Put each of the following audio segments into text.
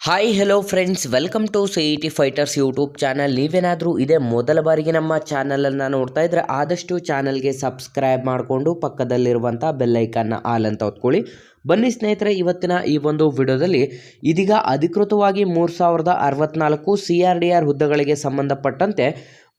Hi hello friends welcome to C E T fighters YouTube channel ನೀವೇನಾದರೂ ಇದೇ ಮೊದಲ ಬಾರಿಗೆ ನಮ್ಮ ಚಾನಲನ್ನು ನೋಡ್ತಾ ಇದ್ದರೆ ಆದಷ್ಟು ಚಾನಲ್ಗೆ ಸಬ್ಸ್ಕ್ರೈಬ್ ಮಾಡಿಕೊಂಡು ಪಕ್ಕದಲ್ಲಿರುವಂಥ ಬೆಲ್ಲೈಕನ್ನ ಆಲ್ ಅಂತ ಹೊತ್ಕೊಳ್ಳಿ. ಬನ್ನಿ ಸ್ನೇಹಿತರೆ, ಇವತ್ತಿನ ಈ ಒಂದು ವಿಡಿಯೋದಲ್ಲಿ ಇದೀಗ ಅಧಿಕೃತವಾಗಿ ಮೂರು ಸಾವಿರದ ಅರವತ್ನಾಲ್ಕು ಸಿ ಆರ್ ಡಿ ಆರ್ ಹುದ್ದೆಗಳಿಗೆ ಸಂಬಂಧಪಟ್ಟಂತೆ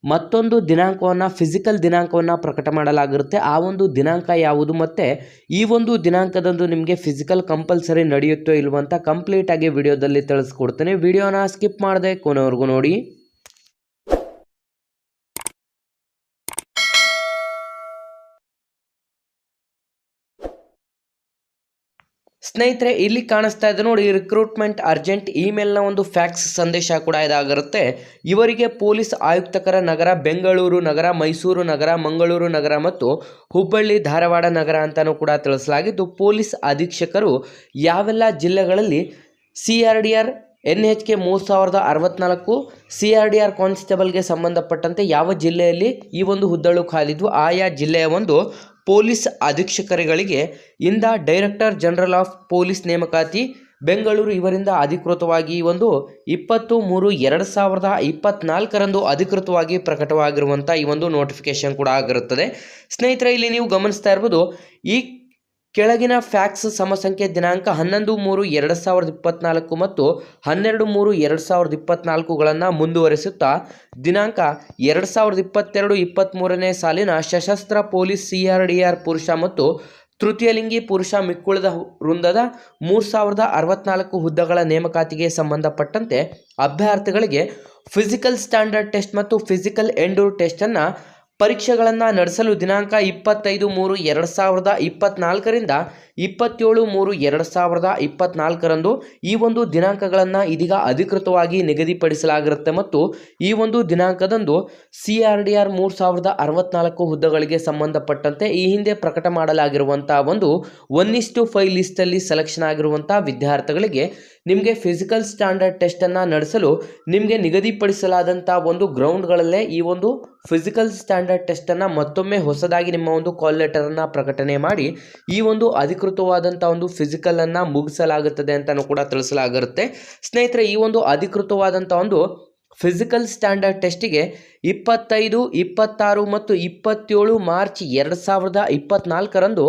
ಮತ್ತೊಂದು ದಿನಾಂಕವನ್ನು ಫಿಸಿಕಲ್ ದಿನಾಂಕವನ್ನು ಪ್ರಕಟ ಮಾಡಲಾಗಿರುತ್ತೆ. ಆ ಒಂದು ದಿನಾಂಕ ಯಾವುದು ಮತ್ತು? ಈ ಒಂದು ದಿನಾಂಕದಂದು ನಿಮಗೆ ಫಿಸಿಕಲ್ ಕಂಪಲ್ಸರಿ ನಡೆಯುತ್ತೋ ಇಲ್ವೋ ಅಂತ ಕಂಪ್ಲೀಟ್ ಆಗಿ ವಿಡಿಯೋದಲ್ಲಿ ತಿಳಿಸ್ಕೊಡ್ತೇನೆ. ವಿಡಿಯೋನ ಸ್ಕಿಪ್ ಮಾಡದೆ ಕೊನೆವರೆಗೂ ನೋಡಿ. ಸ್ನೇಹಿತರೆ, ಇಲ್ಲಿ ಕಾಣಿಸ್ತಾ ಇದೆ ನೋಡಿ ರಿಕ್ರೂಟ್ಮೆಂಟ್ ಅರ್ಜೆಂಟ್ ಇಮೇಲ್ನ ಒಂದು ಫ್ಯಾಕ್ಸ್ ಸಂದೇಶ ಕೂಡ ಇದಾಗಿರುತ್ತೆ. ಇವರಿಗೆ ಪೊಲೀಸ್ ಆಯುಕ್ತಕರ ನಗರ, ಬೆಂಗಳೂರು ನಗರ, ಮೈಸೂರು ನಗರ, ಮಂಗಳೂರು ನಗರ ಮತ್ತು ಹುಬ್ಬಳ್ಳಿ, ಧಾರವಾಡ ನಗರ ಅಂತಲೂ ಕೂಡ ತಿಳಿಸಲಾಗಿದ್ದು, ಪೊಲೀಸ್ ಅಧೀಕ್ಷಕರು ಯಾವೆಲ್ಲ ಜಿಲ್ಲೆಗಳಲ್ಲಿ C R D R N H K ಮೂರು ಸಾವಿರದ ಅರವತ್ನಾಲ್ಕು ಸಿ ಆರ್ ಡಿ ಆರ್ ಕಾನ್ಸ್ಟೇಬಲ್ಗೆ ಸಂಬಂಧಪಟ್ಟಂತೆ ಯಾವ ಜಿಲ್ಲೆಯಲ್ಲಿ ಈ ಒಂದು ಹುದ್ದಳು ಖಾಲಿದ್ವು, ಆಯಾ ಜಿಲ್ಲೆಯ ಒಂದು ಪೊಲೀಸ್ ಅಧೀಕ್ಷಕರುಗಳಿಗೆ ಇಂದ ಡೈರೆಕ್ಟರ್ ಜನರಲ್ ಆಫ್ ಪೊಲೀಸ್ ನೇಮಕಾತಿ, ಬೆಂಗಳೂರು ಇವರಿಂದ ಅಧಿಕೃತವಾಗಿ ಒಂದು ಇಪ್ಪತ್ತು ಮೂರು ಎರಡು ಸಾವಿರದ ಇಪ್ಪತ್ನಾಲ್ಕರಂದು ಅಧಿಕೃತವಾಗಿ ಪ್ರಕಟವಾಗಿರುವಂಥ ಈ ಒಂದು ನೋಟಿಫಿಕೇಶನ್ ಕೂಡ ಆಗಿರುತ್ತದೆ. ಸ್ನೇಹಿತರೆ, ಇಲ್ಲಿ ನೀವು ಗಮನಿಸ್ತಾ ಇರ್ಬೋದು, ಈ ಕೆಳಗಿನ ಫ್ಯಾಕ್ಸ್ ಸಮಸಂಖ್ಯೆ ದಿನಾಂಕ ಹನ್ನೊಂದು ಮೂರು ಎರಡು ಸಾವಿರದ ಇಪ್ಪತ್ನಾಲ್ಕು ಮತ್ತು ಹನ್ನೆರಡು ಮೂರು ಎರಡು ಸಾವಿರದ ಇಪ್ಪತ್ನಾಲ್ಕುಗಳನ್ನು ಮುಂದುವರಿಸುತ್ತಾ, ದಿನಾಂಕ ಎರಡು ಸಾವಿರದ ಇಪ್ಪತ್ತೆರಡು ಇಪ್ಪತ್ತ್ಮೂರನೇ ಸಾಲಿನ ಸಶಸ್ತ್ರ police C R D R ಪುರುಷ ಮತ್ತು ತೃತೀಯಲಿಂಗಿ ಪುರುಷ ಮಿಕ್ಕುಳಿದ ವೃಂದದ ಮೂರು ಸಾವಿರದ ಅರವತ್ನಾಲ್ಕು ಹುದ್ದೆಗಳ ನೇಮಕಾತಿಗೆ ಸಂಬಂಧಪಟ್ಟಂತೆ ಅಭ್ಯರ್ಥಿಗಳಿಗೆ ಫಿಸಿಕಲ್ ಸ್ಟ್ಯಾಂಡರ್ಡ್ ಟೆಸ್ಟ್ ಮತ್ತು ಫಿಸಿಕಲ್ ಎಂಡೂರ್ ಟೆಸ್ಟನ್ನು ಪರೀಕ್ಷೆಗಳನ್ನು ನಡೆಸಲು ದಿನಾಂಕ ಇಪ್ಪತ್ತೈದು ಮೂರು ಎರಡು ಸಾವಿರದ ಇಪ್ಪತ್ನಾಲ್ಕರಿಂದ ಇಪ್ಪತ್ತೇಳು ಮೂರು ಎರಡು ಸಾವಿರದ ಇಪ್ಪತ್ನಾಲ್ಕರಂದು ಈ ಒಂದು ದಿನಾಂಕಗಳನ್ನು ಇದೀಗ ಅಧಿಕೃತವಾಗಿ ನಿಗದಿಪಡಿಸಲಾಗಿರುತ್ತೆ ಮತ್ತು ಈ ಒಂದು ದಿನಾಂಕದಂದು ಸಿ ಆರ್ ಡಿ ಆರ್ ಮೂರು ಸಾವಿರದ ಅರವತ್ನಾಲ್ಕು ಹುದ್ದೆಗಳಿಗೆ ಸಂಬಂಧಪಟ್ಟಂತೆ ಈ ಹಿಂದೆ ಪ್ರಕಟ ಮಾಡಲಾಗಿರುವಂಥ ಒಂದು ಒನ್ ಇಸ್ಟು ಫೈವ್ ಲಿಸ್ಟಲ್ಲಿ ಸೆಲೆಕ್ಷನ್ ಆಗಿರುವಂಥ ವಿದ್ಯಾರ್ಥಿಗಳಿಗೆ ನಿಮಗೆ ಫಿಸಿಕಲ್ ಸ್ಟ್ಯಾಂಡರ್ಡ್ ಟೆಸ್ಟನ್ನು ನಡೆಸಲು ನಿಮಗೆ ನಿಗದಿಪಡಿಸಲಾದಂಥ ಒಂದು ಗ್ರೌಂಡ್ಗಳಲ್ಲೇ ಈ ಒಂದು ಫಿಸಿಕಲ್ ಸ್ಟ್ಯಾಂಡರ್ಡ್ ಟೆಸ್ಟನ್ನು ಮತ್ತೊಮ್ಮೆ ಹೊಸದಾಗಿ ನಿಮ್ಮ ಒಂದು ಕಾಲ್ ಲೆಟರನ್ನು ಪ್ರಕಟಣೆ ಮಾಡಿ, ಈ ಒಂದು ಅಧಿಕೃತವಾದಂಥ ಒಂದು ಫಿಸಿಕಲನ್ನು ಮುಗಿಸಲಾಗುತ್ತದೆ ಅಂತಲೂ ಕೂಡ ತಿಳಿಸಲಾಗಿರುತ್ತೆ ಸ್ನೇಹಿತರೆ, ಈ ಒಂದು ಅಧಿಕೃತವಾದಂಥ ಒಂದು ಫಿಸಿಕಲ್ ಸ್ಟ್ಯಾಂಡರ್ಡ್ ಟೆಸ್ಟಿಗೆ ಇಪ್ಪತ್ತೈದು, ಇಪ್ಪತ್ತಾರು ಮತ್ತು ಇಪ್ಪತ್ತೇಳು ಮಾರ್ಚ್ ಎರಡು ಸಾವಿರದ ಇಪ್ಪತ್ತ್ನಾಲ್ಕರಂದು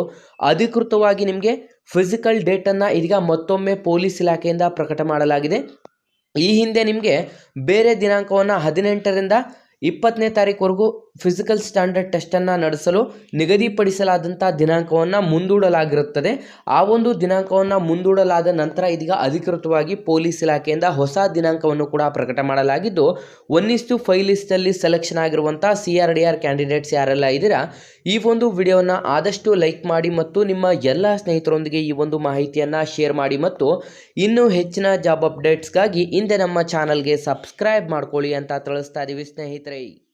ಅಧಿಕೃತವಾಗಿ ನಿಮಗೆ ಫಿಸಿಕಲ್ ಡೇಟನ್ನು ಇದೀಗ ಮತ್ತೊಮ್ಮೆ ಪೊಲೀಸ್ ಇಲಾಖೆಯಿಂದ ಪ್ರಕಟ ಮಾಡಲಾಗಿದೆ. ಈ ಹಿಂದೆ ನಿಮಗೆ ಬೇರೆ ದಿನಾಂಕವನ್ನು ಹದಿನೆಂಟರಿಂದ ಇಪ್ಪತ್ತನೇ ತಾರೀಕುವರೆಗೂ ಫಿಸಿಕಲ್ ಸ್ಟ್ಯಾಂಡರ್ಡ್ ಟೆಸ್ಟನ್ನು ನಡೆಸಲು ನಿಗದಿಪಡಿಸಲಾದಂಥ ದಿನಾಂಕವನ್ನು ಮುಂದೂಡಲಾಗಿರುತ್ತದೆ. ಆ ಒಂದು ದಿನಾಂಕವನ್ನು ಮುಂದೂಡಲಾದ ನಂತರ ಇದೀಗ ಅಧಿಕೃತವಾಗಿ ಪೊಲೀಸ್ ಇಲಾಖೆಯಿಂದ ಹೊಸ ದಿನಾಂಕವನ್ನು ಕೂಡ ಪ್ರಕಟ ಮಾಡಲಾಗಿದ್ದು ಒನ್ನಿಸ್ಟು ಫೈವ್ ಲಿಸ್ಟಲ್ಲಿ ಸೆಲೆಕ್ಷನ್ ಆಗಿರುವಂಥ C R D R candidates ಯಾರೆಲ್ಲ ಇದ್ದೀರಾ, ಈ ಒಂದು ವಿಡಿಯೋನ ಆದಷ್ಟು ಲೈಕ್ ಮಾಡಿ ಮತ್ತು ನಿಮ್ಮ ಎಲ್ಲ ಸ್ನೇಹಿತರೊಂದಿಗೆ ಈ ಒಂದು ಮಾಹಿತಿಯನ್ನು ಶೇರ್ ಮಾಡಿ ಮತ್ತು ಇನ್ನೂ ಹೆಚ್ಚಿನ ಜಾಬ್ ಅಪ್ಡೇಟ್ಸ್ಗಾಗಿ ಹಿಂದೆ ನಮ್ಮ ಚಾನಲ್ಗೆ ಸಬ್ಸ್ಕ್ರೈಬ್ ಮಾಡ್ಕೊಳ್ಳಿ ಅಂತ ತಿಳಿಸ್ತಾ ಇದ್ದೀವಿ ಸ್ನೇಹಿತರೆ. Trey.